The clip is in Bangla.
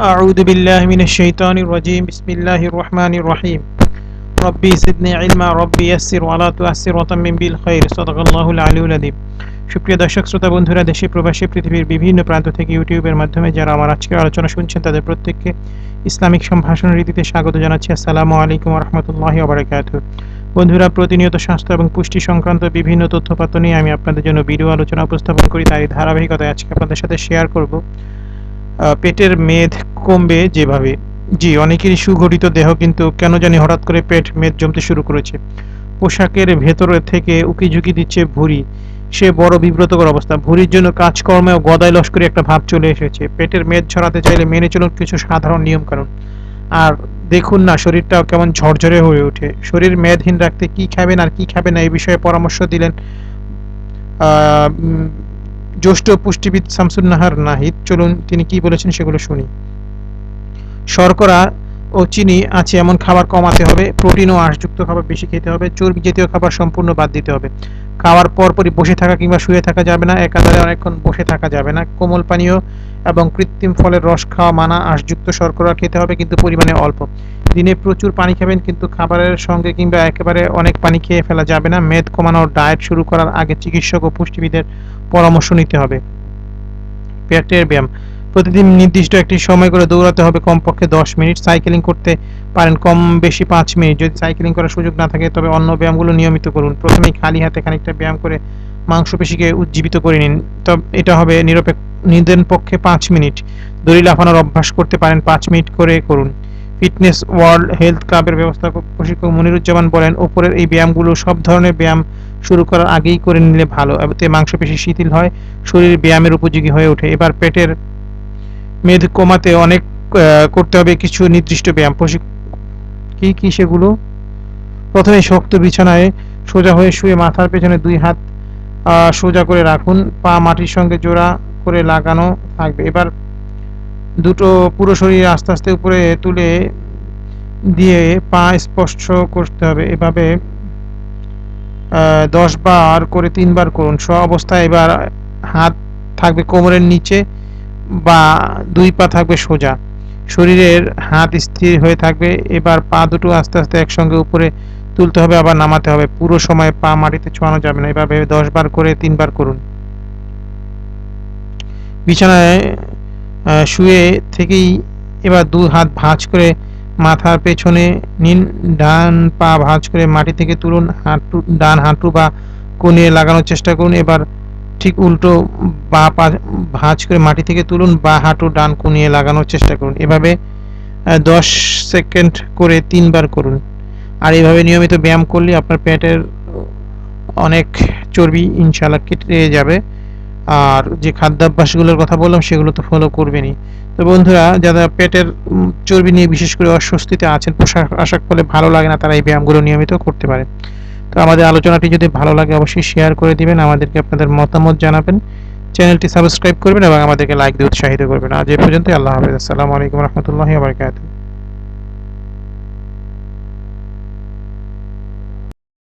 أعوذ بالله من الشيطان الرجيم بسم الله الرحمن الرحيم ربي زدني علما ربي يسر ولا تؤسر وتمم بالخير صدق الله العلي العظيم সুপ্রিয় দর্শক শ্রোতা বন্ধুরা দেশে প্রবাসী পৃথিবীর বিভিন্ন প্রান্ত থেকে ইউটিউবের মাধ্যমে যারা আমার আজকের আলোচনা শুনছেন তাদের প্রত্যেককে ইসলামিক সম্ভাষণ রীতিতে স্বাগত জানাচ্ছি আসসালামু আলাইকুম রহমতুল্লাহি ওবরাকাত বন্ধুরা প্রতিনিয়ত স্বাস্থ্য এবং পুষ্টি সংক্রান্ত বিভিন্ন তথ্যপাত্র নিয়ে আমি আপনাদের জন্য ভিডিও আলোচনা উপস্থাপন করি তারই ধারাবাহিকতায় আজকে আপনাদের সাথে শেয়ার করব আহ, পেটের মেদ কমবে যেভাবে। জি, অনেকেরই সুগঠিত দেহ কিন্তু কেন জানি হঠাৎ করে পেট মেদ জমতে শুরু করেছে। পোশাকের ভেতরে থেকে উকি ঝুঁকি দিচ্ছে ভুঁড়ি। সে বড় বিব্রতকর অবস্থা। ভুঁড়ির জন্য কাজকর্মে ও গদাই লস্করি একটা ভাব চলে এসেছে। পেটের মেদ ছড়াতে চাইলে মেনে চলুন কিছু সাধারণ নিয়ম কারণ আর দেখুন না, শরীরটাও কেমন ঝরঝরে হয়ে ওঠে। শরীর মেদহীন রাখতে কি খাবেন আর কি খাবেন না এই বিষয়ে পরামর্শ দিলেন জ্যেষ্ঠ পুষ্টিবিদ শামসুন নাহার নাহিদ, চলুন তিনি কি বলেছেন সেগুলো শুনি। শর্করা ও চিনি আছে, এমন খাবার কমাতে হবে, প্রোটিন ও আঁশযুক্ত খাবার বেশি খেতে হবে, চর্বি জাতীয় খাবার সম্পূর্ণ বাদ দিতে হবে। খাওয়ার পরপরই বসে থাকা কিংবা শুয়ে থাকা যাবে না, একাধারে অনেকক্ষণ বসে থাকা যাবে না। কোমল পানীয় এবং কৃত্রিম ফলের রস খাওয়া মানা, আঁশযুক্ত শর্করা খেতে হবে, কিন্তু পরিমাণে অল্প। দিনে প্রচুর পানি খাবেন, কিন্তু খাবারের সঙ্গে কিংবা একেবারে অনেক পানি খেয়ে ফেলা যাবে না। মেদ কমানোর ডায়েট শুরু করার আগে চিকিৎসক ও পুষ্টিবিদের পরামর্শ নিতে হবে। পেটের ব্যায়াম। প্রতিদিন নির্দিষ্ট একটি সময় করে দৌড়াতে হবে কমপক্ষে দশ মিনিট। সাইকেলিং করতে পারেন কম বেশি পাঁচ মিনিট। যদি সাইকেলিং করার সুযোগ না থাকে, তবে অন্য ব্যায়ামগুলো নিয়মিত করুন। প্রথমেই খালি হাতে খানিকটা ব্যায়াম করে মাংসপেশিকে উজ্জীবিত করে নিন। তবে এটা হবে নিরপেক্ষ নিদেন পক্ষে পাঁচ মিনিট। দড়ি লাফানোর অভ্যাস করতে পারেন পাঁচ মিনিট করে করুন। ফিটনেস ওয়ার্ল্ড হেলথ ক্লাবের ব্যবস্থাপক প্রশিক্ষক মনিরুজ্জামান বলেন, ওপরের এই ব্যায়ামগুলো সব ধরনের ব্যায়াম শুরু করার আগেই করে নিলে ভালো, এতে মাংসপেশি শিথিল হয়, শরীর ব্যায়ামের উপযোগী হয়ে ওঠে। এবার পেটের মেদ কমাতে অনেক করতে হবে কিছু নির্দিষ্ট ব্যায়াম। কি কি সেগুলো? প্রথমে শক্ত বিছানায় সোজা হয়ে শুয়ে মাথার পেছনে দুই হাত সোজা করে রাখুন, পা মাটির সঙ্গে জোড়া করে লাগানো থাকবে। এবার দুটো পুরো শরীর আস্তে আস্তে উপরে তুলে দিয়ে পা স্পর্শ করতে হবে। এভাবে দশ বার করে তিনবার করুন। স্ব অবস্থায় এবার হাত থাকবে কোমরের নিচে বা দুই পা থাকবে সোজা। শরীরের হাত স্থির হয়ে থাকবে। এবার পা দুটো আস্তে আস্তে একসঙ্গে উপরে তুলতে হবে, আবার নামাতে হবে। পুরো সময় পা মাটিতে ছোঁয়ানো যাবে না। এভাবে দশ বার করে তিনবার করুন। বিছানায় শুয়ে থেকেই এবার দু হাত ভাঁজ করে মাথার পেছনে নিন, ডান পা ভাঁজ করে মাটি থেকে তুলুন, হাঁটু, ডান হাঁটু বা কোণে লাগানোর চেষ্টা করুন, এবার ঠিক উল্টো বা পা ভাঁজ করে মাটি থেকে তুলুন, বা হাঁটু ডান কুনিয়ে লাগানোর চেষ্টা করুন। এভাবে দশ সেকেন্ড করে তিনবার করুন। আর এভাবে নিয়মিত ব্যায়াম করলে আপনার পেটের অনেক চর্বি ইনশাল্লাহ কেটে যাবে। আর যে খাদ্যাভ্যাসগুলোর কথা বললাম, সেগুলো তো ফলো করবেনই। তো বন্ধুরা, যারা পেটের চর্বি নিয়ে বিশেষ করে অস্বস্তিতে আছেন, পোশাক আশাক ফলে ভালো লাগে না, তারা এই ব্যায়ামগুলো নিয়মিত করতে পারে তো আমাদের আলোচনাটি যদি ভালো লাগে, অবশ্যই শেয়ার করে দিবেন, আমাদেরকে আপনাদের মতামত জানাবেন। চ্যানেলটি সাবস্ক্রাইব করবেন এবং আমাদেরকে লাইক দিয়ে উৎসাহিত করবেন। আজ এই পর্যন্ত আল্লাহ হাফেজ। আসসালামু আলাইকুম রহমতুল্লাহি বারাকাতুহু।